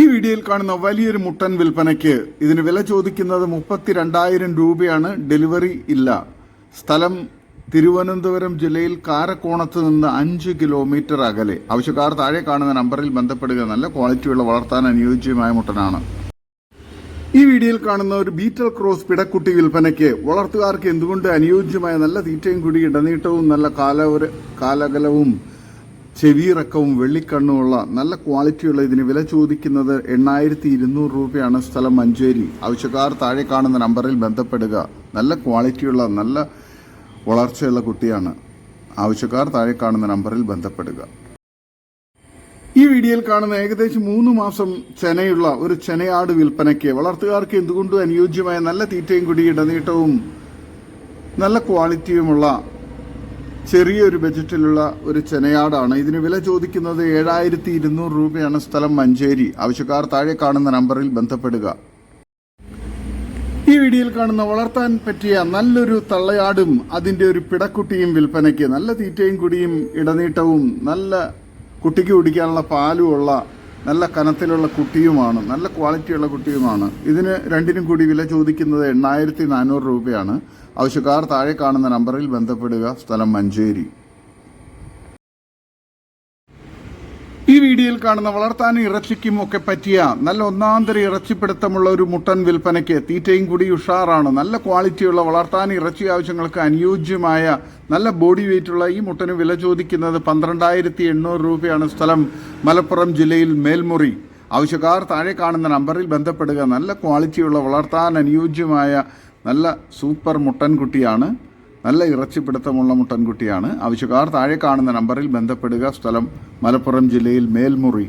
ഈ വീഡിയോയിൽ കാണുന്ന വലിയൊരു മുട്ടൻ വിൽപ്പനയ്ക്ക് ഇതിന് വില ചോദിക്കുന്നത് മുപ്പത്തിരണ്ടായിരം രൂപയാണ്. ഡെലിവറി ഇല്ല. സ്ഥലം തിരുവനന്തപുരം ജില്ലയിൽ കാരക്കോണത്ത് നിന്ന് അഞ്ച് കിലോമീറ്റർ അകലെ. ആവശ്യക്കാർ താഴെ കാണുന്ന നമ്പറിൽ ബന്ധപ്പെടുക. നല്ല ക്വാളിറ്റിയുള്ള വളർത്താൻ അനുയോജ്യമായ മുട്ടനാണ്. ഈ വീഡിയോയിൽ കാണുന്ന ഒരു ബീറ്റൽ ക്രോസ് പിടക്കുട്ടി വിൽപ്പനയ്ക്ക് വളർത്തുകാർക്ക് എന്തുകൊണ്ട് അനുയോജ്യമായ നല്ല തീറ്റയും കൂടി ഇടനീട്ടവും നല്ല കാലവര കാലകലവും ചെവിയിറക്കവും വെള്ളിക്കണ്ണുമുള്ള നല്ല ക്വാളിറ്റിയുള്ള ഇതിന് വില ചോദിക്കുന്നത് എണ്ണായിരത്തി ഇരുന്നൂറ് രൂപയാണ് സ്ഥലം മഞ്ചേരി. ആവശ്യക്കാർ താഴെ കാണുന്ന നമ്പറിൽ ബന്ധപ്പെടുക. നല്ല ക്വാളിറ്റിയുള്ള നല്ല വളർച്ചയുള്ള കുട്ടിയാണ്. ആവശ്യക്കാർ താഴെ കാണുന്ന നമ്പറിൽ ബന്ധപ്പെടുക. ഈ വീഡിയോയിൽ കാണുന്ന ഏകദേശം മൂന്ന് മാസം ചെനയുള്ള ഒരു ചെനയാട് വിൽപ്പനയ്ക്ക് വളർത്തുകാർക്ക് എന്തുകൊണ്ടും അനുയോജ്യമായ നല്ല തീറ്റയും കൂടി ഇടനീട്ടവും നല്ല ക്വാളിറ്റിയുമുള്ള ചെറിയൊരു ബജറ്റിലുള്ള ഒരു ചെനയാടാണ്. ഇതിന് വില ചോദിക്കുന്നത് ഏഴായിരത്തി ഇരുന്നൂറ് രൂപയാണ്. സ്ഥലം മഞ്ചേരി. ആവശ്യക്കാർ താഴെ കാണുന്ന നമ്പറിൽ ബന്ധപ്പെടുക. ഈ വീഡിയോയിൽ കാണുന്ന വളർത്താൻ പറ്റിയ നല്ലൊരു തള്ളയാടും അതിന്റെ ഒരു പിടക്കുട്ടിയും വിൽപ്പനയ്ക്ക് നല്ല തീറ്റയും കുടിയും ഇടനീട്ടവും നല്ല കുട്ടിക്ക് കുടിക്കാനുള്ള പാലും ഉള്ള നല്ല കനത്തിലുള്ള കുട്ടിയുമാണ് നല്ല ക്വാളിറ്റിയുള്ള കുട്ടിയുമാണ്. ഇതിന് രണ്ടിനും കൂടി വില ചോദിക്കുന്നത് എണ്ണായിരത്തി നാനൂറ് രൂപയാണ്. ആവശ്യക്കാർ താഴെ കാണുന്ന നമ്പറിൽ ബന്ധപ്പെടുക. സ്ഥലം മഞ്ചേരി. ഈ വീഡിയോയിൽ കാണുന്ന വളർത്താൻ ഇറച്ചിക്കും ഒക്കെ പറ്റിയ നല്ല ഒന്നാന്തര ഇറച്ചിപ്പിടുത്തമുള്ള ഒരു മുട്ടൻ വിൽപ്പനയ്ക്ക് തീറ്റയും കൂടി ഉഷാറാണ്. നല്ല ക്വാളിറ്റിയുള്ള വളർത്താൻ ഇറച്ചി ആവശ്യങ്ങൾക്ക് അനുയോജ്യമായ നല്ല ബോഡി വെയിറ്റുള്ള ഈ മുട്ടന് വില ചോദിക്കുന്നത് പന്ത്രണ്ടായിരത്തി എണ്ണൂറ് രൂപയാണ് സ്ഥലം മലപ്പുറം ജില്ലയിൽ മേൽമുറി. ആവശ്യക്കാർ താഴെ കാണുന്ന നമ്പറിൽ ബന്ധപ്പെടുക. നല്ല ക്വാളിറ്റിയുള്ള വളർത്താൻ അനുയോജ്യമായ നല്ല സൂപ്പർ മുട്ടൻകുട്ടിയാണ് നല്ല ഇറച്ചിപ്പിടുത്തമുള്ള മുട്ടൻകുട്ടിയാണ്. ആവശ്യക്കാർ താഴെ കാണുന്ന നമ്പറിൽ ബന്ധപ്പെടുക. സ്ഥലം മലപ്പുറം ജില്ലയിൽ മേൽമുറി.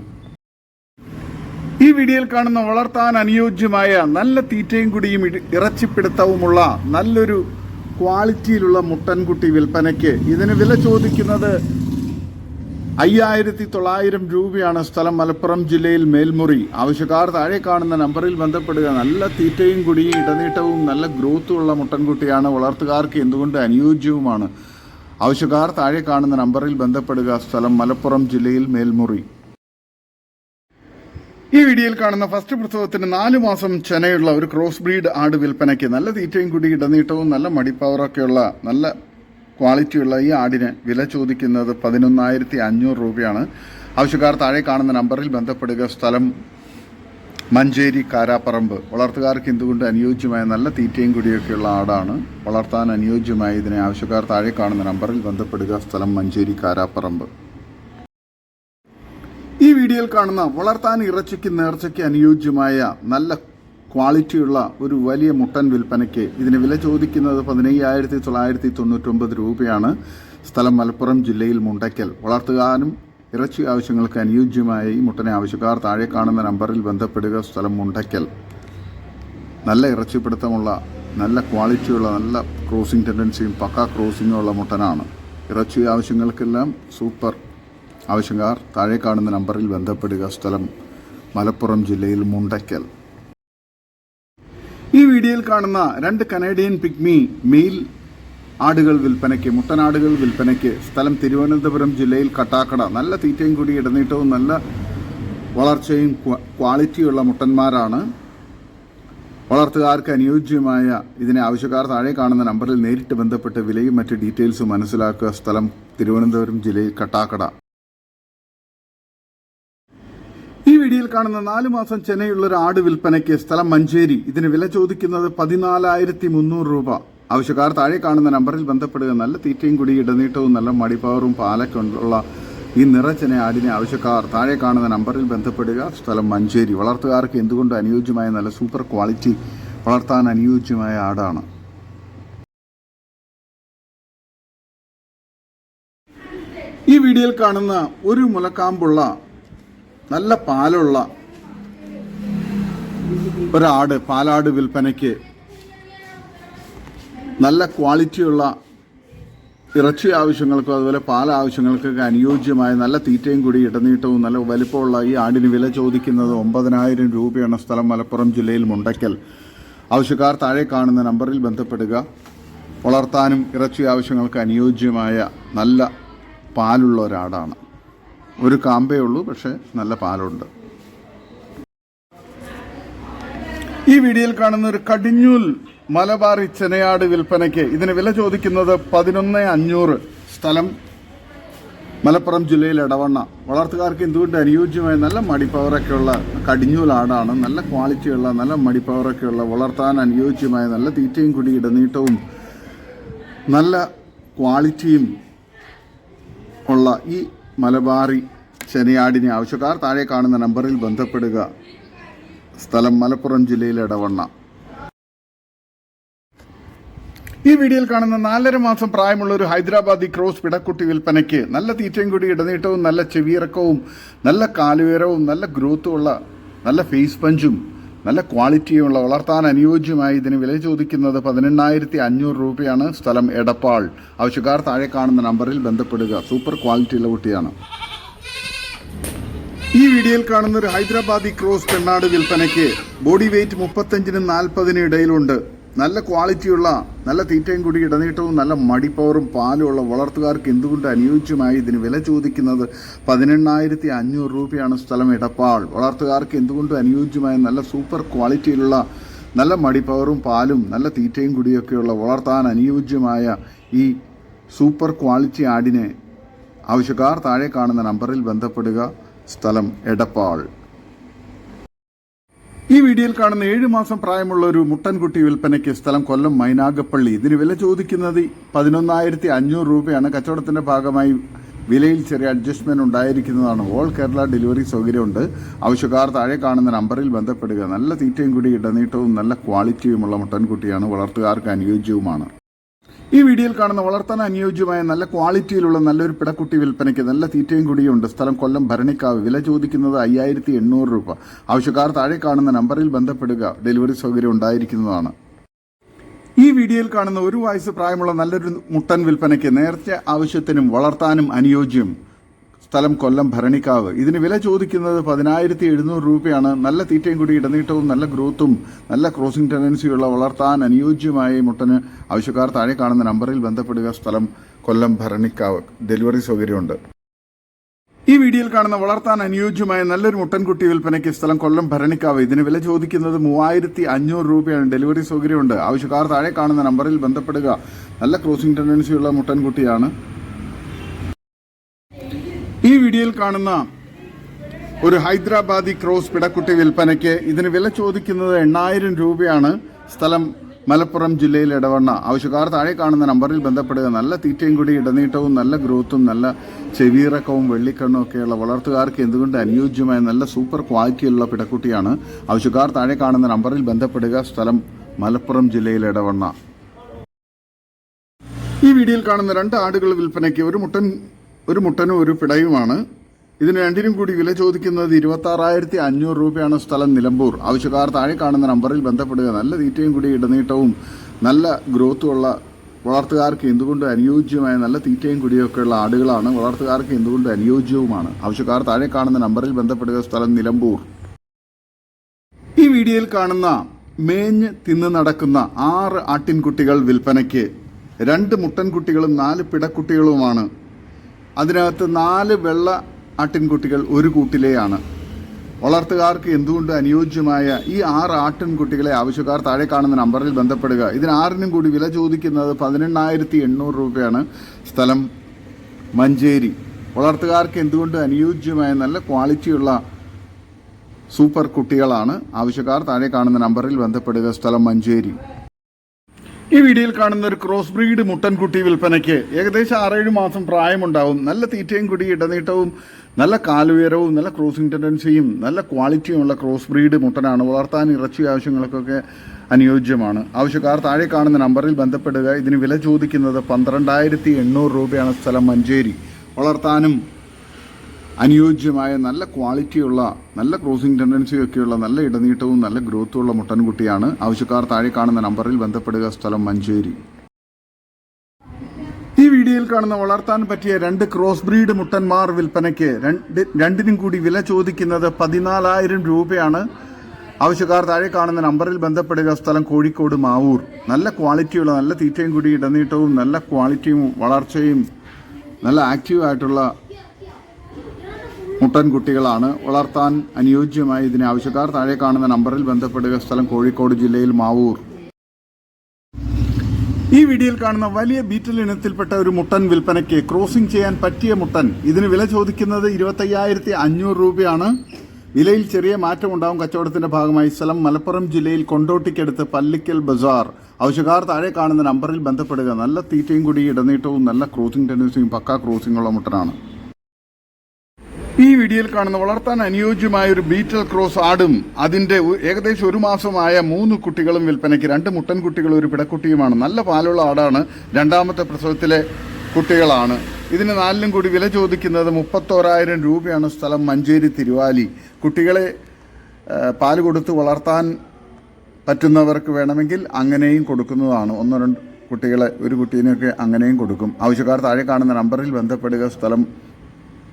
ഈ വീഡിയോയിൽ കാണുന്ന വളർത്താൻ അനുയോജ്യമായ നല്ല തീറ്റയും കുടിയും ഇറച്ചിപ്പിടുത്തവുമുള്ള നല്ലൊരു ക്വാളിറ്റിയിലുള്ള മുട്ടൻകുട്ടി വിൽപ്പനയ്ക്ക് ഇതിന് വില ചോദിക്കുന്നത് അയ്യായിരത്തി തൊള്ളായിരം രൂപയാണ് സ്ഥലം മലപ്പുറം ജില്ലയിൽ മേൽമുറി. ആവശ്യക്കാർ താഴെ കാണുന്ന നമ്പറിൽ ബന്ധപ്പെടുക. നല്ല തീറ്റയും കുടിയും ഇടനീട്ടവും നല്ല ഗ്രോത്തും ഉള്ള മുട്ടൻകുട്ടിയാണ് വളർത്തുകാർക്ക് എന്തുകൊണ്ട് അനുയോജ്യവുമാണ്? ആവശ്യക്കാർ താഴെ കാണുന്ന നമ്പറിൽ ബന്ധപ്പെടുക. സ്ഥലം മലപ്പുറം ജില്ലയിൽ മേൽമുറി. ഈ വീഡിയോയിൽ കാണുന്ന ഫസ്റ്റ് പ്രസവത്തിന് നാല് മാസം ചെനയുള്ള ഒരു ക്രോസ് ബ്രീഡ് ആട് വിൽപ്പനയ്ക്ക് നല്ല തീറ്റയും കുടി ഇടനീട്ടവും നല്ല മടിപ്പവറൊക്കെയുള്ള നല്ല ക്വാളിറ്റിയുള്ള ഈ ആടിന് വില ചോദിക്കുന്നത് പതിനൊന്നായിരത്തി അഞ്ഞൂറ് രൂപയാണ്. ആവശ്യക്കാർ താഴെ കാണുന്ന നമ്പറിൽ ബന്ധപ്പെടുക. സ്ഥലം മഞ്ചേരി കാരാപ്പറമ്പ്. വളർത്തുകാർക്ക് എന്തുകൊണ്ട് അനുയോജ്യമായ നല്ല തീറ്റയും കൂടിയൊക്കെയുള്ള ആടാണ് വളർത്താൻ അനുയോജ്യമായ ഇതിനെ ആവശ്യക്കാർ താഴെ കാണുന്ന നമ്പറിൽ ബന്ധപ്പെടുക. സ്ഥലം മഞ്ചേരി കാരാപ്പറമ്പ്. ഈ വീഡിയോയിൽ കാണുന്ന വളർത്താൻ ഇറച്ചിക്ക് നേർച്ചയ്ക്ക് അനുയോജ്യമായ നല്ല ക്വാളിറ്റിയുള്ള ഒരു വലിയ മുട്ടൻ വിൽപ്പനയ്ക്ക് ഇതിന് വില ചോദിക്കുന്നത് പതിനയ്യായിരത്തി തൊള്ളായിരത്തി തൊണ്ണൂറ്റൊമ്പത് രൂപയാണ്. സ്ഥലം മലപ്പുറം ജില്ലയിൽ മുണ്ടയ്ക്കൽ. വളർത്തുകാനും ഇറച്ചി ആവശ്യങ്ങൾക്ക് അനുയോജ്യമായ ഈ മുട്ടനെ ആവശ്യക്കാർ താഴെ കാണുന്ന നമ്പറിൽ ബന്ധപ്പെടുക. സ്ഥലം മുണ്ടയ്ക്കൽ. നല്ല ഇറച്ചിപ്പിടുത്തമുള്ള നല്ല ക്വാളിറ്റിയുള്ള നല്ല ക്രോസിംഗ് ടെൻഡൻസിയും പക്ക ക്രോസിംഗും ഉള്ള മുട്ടനാണ്. ഇറച്ചി ആവശ്യങ്ങൾക്കെല്ലാം സൂപ്പർ ആവശ്യക്കാർ താഴെ കാണുന്ന നമ്പറിൽ ബന്ധപ്പെടുക. സ്ഥലം മലപ്പുറം ജില്ലയിൽ മുണ്ടയ്ക്കൽ. ഈ വീഡിയോയിൽ കാണുന്ന രണ്ട് കനേഡിയൻ പിഗ്മി മെയിൽ ആടുകൾ വിൽപ്പനയ്ക്ക് മുട്ടനാടുകൾ വിൽപ്പനയ്ക്ക് സ്ഥലം തിരുവനന്തപുരം ജില്ലയിൽ കട്ടാക്കട നല്ല തീറ്റയും കൂടി ഇടനീട്ടവും നല്ല വളർച്ചയും ക്വാളിറ്റിയുള്ള മുട്ടന്മാരാണ്. വളർത്തുകാർക്ക് അനുയോജ്യമായ ഇതിനെ ആവശ്യക്കാർ താഴെ കാണുന്ന നമ്പറിൽ നേരിട്ട് ബന്ധപ്പെട്ട് വിലയും മറ്റ് ഡീറ്റെയിൽസും മനസ്സിലാക്കുക. സ്ഥലം തിരുവനന്തപുരം ജില്ലയിൽ കട്ടാക്കട ഈ വീഡിയോയിൽ കാണുന്ന നാല് മാസം ചെന്നൈയുള്ള ഒരു ആട് വിൽപ്പനയ്ക്ക് സ്ഥലം മഞ്ചേരി. ഇതിന് വില ചോദിക്കുന്നത് പതിനാലായിരത്തി മുന്നൂറ് രൂപ. ആവശ്യക്കാർ താഴെ കാണുന്ന നമ്പറിൽ ബന്ധപ്പെടുക. നല്ല തീറ്റയും കുടി ഇടനീട്ടവും നല്ല മടിപ്പവറും പാലൊക്കെ ഉള്ള ഈ നിറച്ചെന ആടിനെ ആവശ്യക്കാർ താഴെ കാണുന്ന നമ്പറിൽ ബന്ധപ്പെടുക. സ്ഥലം മഞ്ചേരി. വളർത്തുകാർക്ക് എന്തുകൊണ്ട് അനുയോജ്യമായ നല്ല സൂപ്പർ ക്വാളിറ്റി വളർത്താൻ അനുയോജ്യമായ ആടാണ്. ഈ വീഡിയോയിൽ കാണുന്ന ഒരു മുലക്കാമ്പുള്ള നല്ല പാലുള്ള ഒരാട് പാലാട് വിൽപ്പനയ്ക്ക് നല്ല ക്വാളിറ്റിയുള്ള ഇറച്ചി ആവശ്യങ്ങൾക്കും അതുപോലെ പാൽ ആവശ്യങ്ങൾക്കൊക്കെ അനുയോജ്യമായ നല്ല തീറ്റയും കൂടി ഇടനീട്ടവും നല്ല വലിപ്പമുള്ള ഈ ആടിന് വില ചോദിക്കുന്നത് ഒമ്പതിനായിരം രൂപയാണ് സ്ഥലം മലപ്പുറം ജില്ലയിൽ മുണ്ടയ്ക്കൽ ആവശ്യക്കാർ താഴെ കാണുന്ന നമ്പറിൽ ബന്ധപ്പെടുക. വളർത്താനും ഇറച്ചി ആവശ്യങ്ങൾക്ക് അനുയോജ്യമായ നല്ല പാലുള്ള ഒരാടാണ്. ഒരു കാമ്പേ ഉള്ളൂ പക്ഷേ നല്ല പാലുണ്ട്. ഈ വീഡിയോയിൽ കാണുന്ന ഒരു കടിഞ്ഞൂൽ മലബാറി ചെനയാട് വിൽപ്പനയ്ക്ക് ഇതിന് വില ചോദിക്കുന്നത് പതിനൊന്ന് അഞ്ഞൂറ്. സ്ഥലം മലപ്പുറം ജില്ലയിൽ ഇടവണ്ണ വളർത്തുകാർക്ക് എന്തുകൊണ്ട് അനുയോജ്യമായ നല്ല മടിപ്പവറൊക്കെയുള്ള കടിഞ്ഞൂൽ ആടാണ് നല്ല ക്വാളിറ്റിയുള്ള നല്ല മടിപ്പവറൊക്കെയുള്ള വളർത്താൻ അനുയോജ്യമായ നല്ല തീറ്റയും കുടി ഇടനീട്ടവും നല്ല ക്വാളിറ്റിയും ഉള്ള ഈ മലബാറി ശനിയാടിനെ ആവശ്യക്കാർ താഴെ കാണുന്ന നമ്പറിൽ ബന്ധപ്പെടുക. സ്ഥലം മലപ്പുറം ജില്ലയിലെ ഇടവണ്ണ ഈ വീഡിയോയിൽ കാണുന്ന നാലര മാസം പ്രായമുള്ള ഒരു ഹൈദരാബാദി ക്രോസ് പിടക്കുട്ടി വിൽപ്പനയ്ക്ക് നല്ല തീറ്റയും കൂടി ഇടനീട്ടവും നല്ല ചെവിയിറക്കവും നല്ല കാലുയരവും നല്ല ഗ്രോത്തും ഉള്ള നല്ല ഫേസ് പഞ്ചും നല്ല ക്വാളിറ്റിയുള്ള വളർത്താൻ അനുയോജ്യമായി ഇതിന് വില ചോദിക്കുന്നത് പതിനെണ്ണായിരത്തി അഞ്ഞൂറ് രൂപയാണ് സ്ഥലം എടപ്പാൾ. ആവശ്യക്കാർ താഴെ കാണുന്ന നമ്പറിൽ ബന്ധപ്പെടുക. സൂപ്പർ ക്വാളിറ്റിയുള്ള കുട്ടിയാണ്. ഈ വീഡിയോയിൽ കാണുന്ന ഒരു ഹൈദരാബാദി ക്രോസ് പെണ്ണാട് വിൽപ്പനയ്ക്ക് ബോഡി വെയിറ്റ് മുപ്പത്തഞ്ചിനും നാൽപ്പതിനും ഇടയിലുണ്ട്. നല്ല ക്വാളിറ്റിയുള്ള നല്ല തീറ്റയും കൂടി ഇടനീട്ടവും നല്ല മടിപ്പവറും പാലുമുള്ള വളർത്തുകാർക്ക് എന്തുകൊണ്ട് അനുയോജ്യമായി ഇതിന് വില ചോദിക്കുന്നത്? പതിനെണ്ണായിരത്തി അഞ്ഞൂറ് രൂപയാണ് സ്ഥലം ഇടപ്പാൾ വളർത്തുകാർക്ക് എന്തുകൊണ്ട് അനുയോജ്യമായ നല്ല സൂപ്പർ ക്വാളിറ്റിയിലുള്ള നല്ല മടിപ്പവറും പാലും നല്ല തീറ്റയും കൂടിയൊക്കെയുള്ള വളർത്താൻ അനുയോജ്യമായ ഈ സൂപ്പർ ക്വാളിറ്റി ആടിനെ ആവശ്യക്കാർ താഴെ കാണുന്ന നമ്പറിൽ ബന്ധപ്പെടുക. സ്ഥലം എടപ്പാൾ ഈ വീഡിയോയിൽ കാണുന്ന ഏഴു മാസം പ്രായമുള്ള ഒരു മുട്ടൻകുട്ടി വിൽപ്പനയ്ക്ക് സ്ഥലം കൊല്ലം മൈനാഗപ്പള്ളി. ഇതിന് വില ചോദിക്കുന്നത് പതിനൊന്നായിരത്തി അഞ്ഞൂറ് രൂപയാണ്. കച്ചവടത്തിന്റെ ഭാഗമായി വിലയിൽ ചെറിയ അഡ്ജസ്റ്റ്മെന്റ് ഉണ്ടായിരിക്കുന്നതാണ്. ഓൾ കേരള ഡെലിവറി സൗകര്യമുണ്ട്. ആവശ്യക്കാർ താഴെ കാണുന്ന നമ്പറിൽ ബന്ധപ്പെടുക. നല്ല തീറ്റയും കൂടി ഇടനീട്ടവും നല്ല ക്വാളിറ്റിയുമുള്ള മുട്ടൻകുട്ടിയാണ് വളർത്തുകാർക്ക് അനുയോജ്യവുമാണ്. ഈ വീഡിയോയിൽ കാണുന്ന വളർത്താൻ അനുയോജ്യമായ നല്ല ക്വാളിറ്റിയിലുള്ള നല്ലൊരു പിടക്കുട്ടി വിൽപ്പനയ്ക്ക് നല്ല തീറ്റയും കൂടിയുണ്ട്. സ്ഥലം കൊല്ലം ഭരണിക്കാവ്. വില ചോദിക്കുന്നത് അയ്യായിരത്തി എണ്ണൂറ് രൂപ. ആവശ്യക്കാർ താഴെ കാണുന്ന നമ്പറിൽ ബന്ധപ്പെടുക. ഡെലിവറി സൗകര്യം ഉണ്ടായിരിക്കുന്നതാണ്. ഈ വീഡിയോയിൽ കാണുന്ന ഒരു വയസ്സ് പ്രായമുള്ള നല്ലൊരു മുട്ടൻ വിൽപ്പനയ്ക്ക് നേരത്തെ ആവശ്യത്തിനും വളർത്താനും അനുയോജ്യം. സ്ഥലം കൊല്ലം ഭരണിക്കാവ്. ഇതിന് വില ചോദിക്കുന്നത് പതിനായിരത്തി എഴുന്നൂറ് രൂപയാണ്. നല്ല തീറ്റയും കൂടി ഇടനീട്ടവും നല്ല ഗ്രോത്തും നല്ല ക്രോസിംഗ് ടെൻഡൻസിയുള്ള വളർത്താൻ അനുയോജ്യമായ മുട്ടന് ആവശ്യക്കാർ താഴെ കാണുന്ന നമ്പറിൽ ബന്ധപ്പെടുക. സ്ഥലം കൊല്ലം ഭരണിക്കാവ്. ഡെലിവറി സൗകര്യമുണ്ട്. ഈ വീഡിയോയിൽ കാണുന്ന വളർത്താൻ അനുയോജ്യമായ നല്ലൊരു മുട്ടൻകുട്ടി വിൽപ്പനയ്ക്ക് സ്ഥലം കൊല്ലം ഭരണിക്കാവ്. ഇതിന് വില ചോദിക്കുന്നത് മൂവായിരത്തി അഞ്ഞൂറ് രൂപയാണ്. ഡെലിവറി സൗകര്യമുണ്ട്. ആവശ്യക്കാർ താഴെ കാണുന്ന നമ്പറിൽ ബന്ധപ്പെടുക. നല്ല ക്രോസിംഗ് ടെൻഡൻസിയുള്ള മുട്ടൻകുട്ടിയാണ് വീഡിയോയിൽ കാണുന്ന ഒരു ഹൈദരാബാദി ക്രോസ് പിടക്കുട്ടി വിൽപ്പനയ്ക്ക് ഇതിന് വില ചോദിക്കുന്നത് എണ്ണായിരം രൂപയാണ്. സ്ഥലം മലപ്പുറം ജില്ലയിൽ ഇടവണ്ണ. ആവശ്യക്കാർ താഴെ കാണുന്ന നമ്പറിൽ ബന്ധപ്പെടുക. നല്ല തീറ്റയും കൂടി ഇടനീട്ടവും നല്ല ഗ്രോത്തും നല്ല ചെവിയിറക്കവും വെള്ളിക്കണ്ണും ഒക്കെയുള്ള വളർത്തുകാർക്ക് എന്തുകൊണ്ട് അനുയോജ്യമായ നല്ല സൂപ്പർ ക്വാളിറ്റിയുള്ള പിടക്കുട്ടിയാണ്? ആവശ്യക്കാർ താഴെ കാണുന്ന നമ്പറിൽ ബന്ധപ്പെടുക. സ്ഥലം മലപ്പുറം ജില്ലയിൽ ഇടവണ്ണ. ഈ വീഡിയോയിൽ കാണുന്ന രണ്ട് ആടുകൾ വിൽപ്പനയ്ക്ക് ഒരു മുട്ടൻ ഒരു മുട്ടനും ഒരു പിടയുമാണ്. ഇതിന് രണ്ടിനും കൂടി വില ചോദിക്കുന്നത് ഇരുപത്തി ആറായിരത്തി അഞ്ഞൂറ് രൂപയാണ് സ്ഥലം നിലമ്പൂർ. ആവശ്യക്കാർ താഴെ കാണുന്ന നമ്പറിൽ ബന്ധപ്പെടുക. നല്ല തീറ്റയും കൂടി ഇടനീട്ടവും നല്ല ഗ്രോത്തുമുള്ള വളർത്തുകാർക്ക് എന്തുകൊണ്ട് അനുയോജ്യമായ നല്ല തീറ്റയും കുടിയൊക്കെയുള്ള ആടുകളാണ് വളർത്തുകാർക്ക് എന്തുകൊണ്ട് അനുയോജ്യവുമാണ്? ആവശ്യക്കാർ താഴെ കാണുന്ന നമ്പറിൽ ബന്ധപ്പെടുക. സ്ഥലം നിലമ്പൂർ. ഈ വീഡിയോയിൽ കാണുന്ന മേഞ്ഞ് തിന്ന് നടക്കുന്ന ആറ് ആട്ടിൻകുട്ടികൾ വിൽപ്പനയ്ക്ക് രണ്ട് മുട്ടൻകുട്ടികളും നാല് പിടക്കുട്ടികളുമാണ് അതിനകത്ത് നാല് വെള്ള ആട്ടിൻകുട്ടികൾ ഒരു കൂട്ടിലെയാണ്. വളർത്തുകാർക്ക് എന്തുകൊണ്ട് അനുയോജ്യമായ ഈ ആറ് ആട്ടിൻകുട്ടികളെ ആവശ്യക്കാർ താഴെ കാണുന്ന നമ്പറിൽ ബന്ധപ്പെടുക? ഇതിന് ആറിനും കൂടി വില ചോദിക്കുന്നത് പതിനെണ്ണായിരത്തി എണ്ണൂറ് രൂപയാണ് സ്ഥലം മഞ്ചേരി. വളർത്തുകാർക്ക് എന്തുകൊണ്ട് അനുയോജ്യമായ നല്ല ക്വാളിറ്റിയുള്ള സൂപ്പർ കുട്ടികളാണ് ആവശ്യക്കാർ താഴെ കാണുന്ന നമ്പറിൽ ബന്ധപ്പെടുക സ്ഥലം മഞ്ചേരി. ഈ വീഡിയോയിൽ കാണുന്ന ഒരു ക്രോസ് ബ്രീഡ് മുട്ടൻകുട്ടി വിൽപ്പനയ്ക്ക് ഏകദേശം ആറേഴ് മാസം പ്രായമുണ്ടാവും. നല്ല തീറ്റയും കുടി ഇടനീട്ടവും നല്ല കാലുയരവും നല്ല ക്രോസിംഗ് ടെൻഡൻസിയും നല്ല ക്വാളിറ്റിയുമുള്ള ക്രോസ് ബ്രീഡ് മുട്ടനാണ്. വളർത്താൻ ഇറച്ചി ആവശ്യങ്ങൾക്കൊക്കെ അനുയോജ്യമാണ്. ആവശ്യക്കാർ താഴെ കാണുന്ന നമ്പറിൽ ബന്ധപ്പെടുക. ഇതിന് വില ചോദിക്കുന്നത് പന്ത്രണ്ടായിരത്തി എണ്ണൂറ് രൂപയാണ് സ്ഥലം മഞ്ചേരി. വളർത്താനും അനുയോജ്യമായ നല്ല ക്വാളിറ്റിയുള്ള നല്ല ക്രോസിംഗ് ടെൻഡൻസി ഒക്കെയുള്ള നല്ല ഇടനീട്ടവും നല്ല ഗ്രോത്തും ഉള്ള മുട്ടൻകുട്ടിയാണ് ആവശ്യക്കാർ താഴെ കാണുന്ന നമ്പറിൽ ബന്ധപ്പെടുക. സ്ഥലം മഞ്ചേരി. ഈ വീഡിയോയിൽ കാണുന്ന വളർത്താൻ പറ്റിയ രണ്ട് ക്രോസ് ബ്രീഡ് മുട്ടന്മാർ വിൽപ്പനയ്ക്ക് രണ്ട് രണ്ടിനും കൂടി വില ചോദിക്കുന്നത് പതിനാലായിരം രൂപയാണ്. ആവശ്യക്കാർ താഴെ കാണുന്ന നമ്പറിൽ ബന്ധപ്പെടുക. സ്ഥലം കോഴിക്കോട് മാവൂർ. നല്ല ക്വാളിറ്റിയുള്ള നല്ല തീറ്റയും കൂടി ഇടനീട്ടവും നല്ല ക്വാളിറ്റിയും വളർച്ചയും നല്ല ആക്റ്റീവ് ആയിട്ടുള്ള മുട്ടൻ കുട്ടികളാണ് വളർത്താൻ അനുയോജ്യമായ ഇതിന് ആവശ്യക്കാർ താഴെ കാണുന്ന നമ്പറിൽ ബന്ധപ്പെടുക. സ്ഥലം കോഴിക്കോട് ജില്ലയിൽ മാവൂർ. ഈ വീഡിയോയിൽ കാണുന്ന വലിയ ബീറ്റൽ ഇനത്തിൽപ്പെട്ട ഒരു മുട്ടൻ വിൽപ്പനയ്ക്ക് ക്രോസിംഗ് ചെയ്യാൻ പറ്റിയ മുട്ടൻ. ഇതിന് വില ചോദിക്കുന്നത് ഇരുപത്തയ്യായിരത്തി അഞ്ഞൂറ് രൂപയാണ്. വിലയിൽ ചെറിയ മാറ്റം ഉണ്ടാവും കച്ചവടത്തിന്റെ ഭാഗമായി. സ്ഥലം മലപ്പുറം ജില്ലയിൽ കൊണ്ടോട്ടിക്കടുത്ത് പല്ലിക്കൽ ബസാർ. ആവശ്യക്കാർ താഴെ കാണുന്ന നമ്പറിൽ ബന്ധപ്പെടുക. നല്ല തീറ്റയും കൂടി ഇടനീട്ടവും നല്ല ക്രോസിംഗ് ടെൻഡൻസിയും പക്കാ ക്രോസിംഗ് ഉള്ള മുട്ടനാണ്. ഈ വീഡിയോയിൽ കാണുന്ന വളർത്താൻ അനുയോജ്യമായ ഒരു ബീറ്റൽ ക്രോസ് ആടും അതിന്റെ ഏകദേശം ഒരു മാസമായ മൂന്ന് കുട്ടികളും വിൽപ്പനയ്ക്ക് രണ്ട് മുട്ടൻ കുട്ടികളും ഒരു പിടക്കുട്ടിയുമാണ്. നല്ല പാലുള്ള ആടാണ്. രണ്ടാമത്തെ പ്രസവത്തിലെ കുട്ടികളാണ്. ഇതിന് നാലിലും കൂടി വില ചോദിക്കുന്നത് മുപ്പത്തോരായിരം രൂപയാണ് സ്ഥലം മഞ്ചേരി തിരുവാലി. കുട്ടികളെ പാൽ കൊടുത്ത് വളർത്താൻ പറ്റുന്നവർക്ക് വേണമെങ്കിൽ അങ്ങനെയും കൊടുക്കുന്നതാണ്. ഒന്നോ രണ്ട് കുട്ടികളെ ഒരു കുട്ടീനെയൊക്കെ അങ്ങനെയും കൊടുക്കും. ആവശ്യക്കാർ താഴെ കാണുന്ന നമ്പറിൽ ബന്ധപ്പെടുക. സ്ഥലം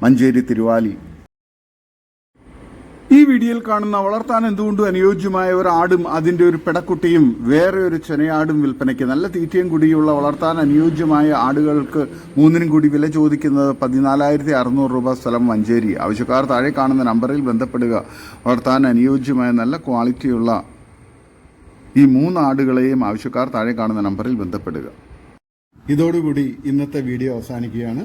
മഞ്ചേരി തിരുവാലി. ഈ വീഡിയോയിൽ കാണുന്ന വളർത്താൻ എന്തുകൊണ്ടും അനുയോജ്യമായ ഒരു ആടും അതിന്റെ ഒരു പിടക്കുട്ടിയും വേറെ ഒരു ചെനയാടും വിൽപ്പനയ്ക്ക് നല്ല തീറ്റയും കൂടിയുള്ള വളർത്താൻ അനുയോജ്യമായ ആടുകൾക്ക് മൂന്നിനും കൂടി വില ചോദിക്കുന്നത് പതിനാലായിരത്തി അറുന്നൂറ് രൂപ സ്ഥലം മഞ്ചേരി. ആവശ്യക്കാർ താഴെ കാണുന്ന നമ്പറിൽ ബന്ധപ്പെടുക. വളർത്താൻ അനുയോജ്യമായ നല്ല ക്വാളിറ്റിയുള്ള ഈ മൂന്ന് ആടുകളെയും ആവശ്യക്കാർ താഴെ കാണുന്ന നമ്പറിൽ ബന്ധപ്പെടുക. ഇതോടുകൂടി ഇന്നത്തെ വീഡിയോ അവസാനിക്കുകയാണ്.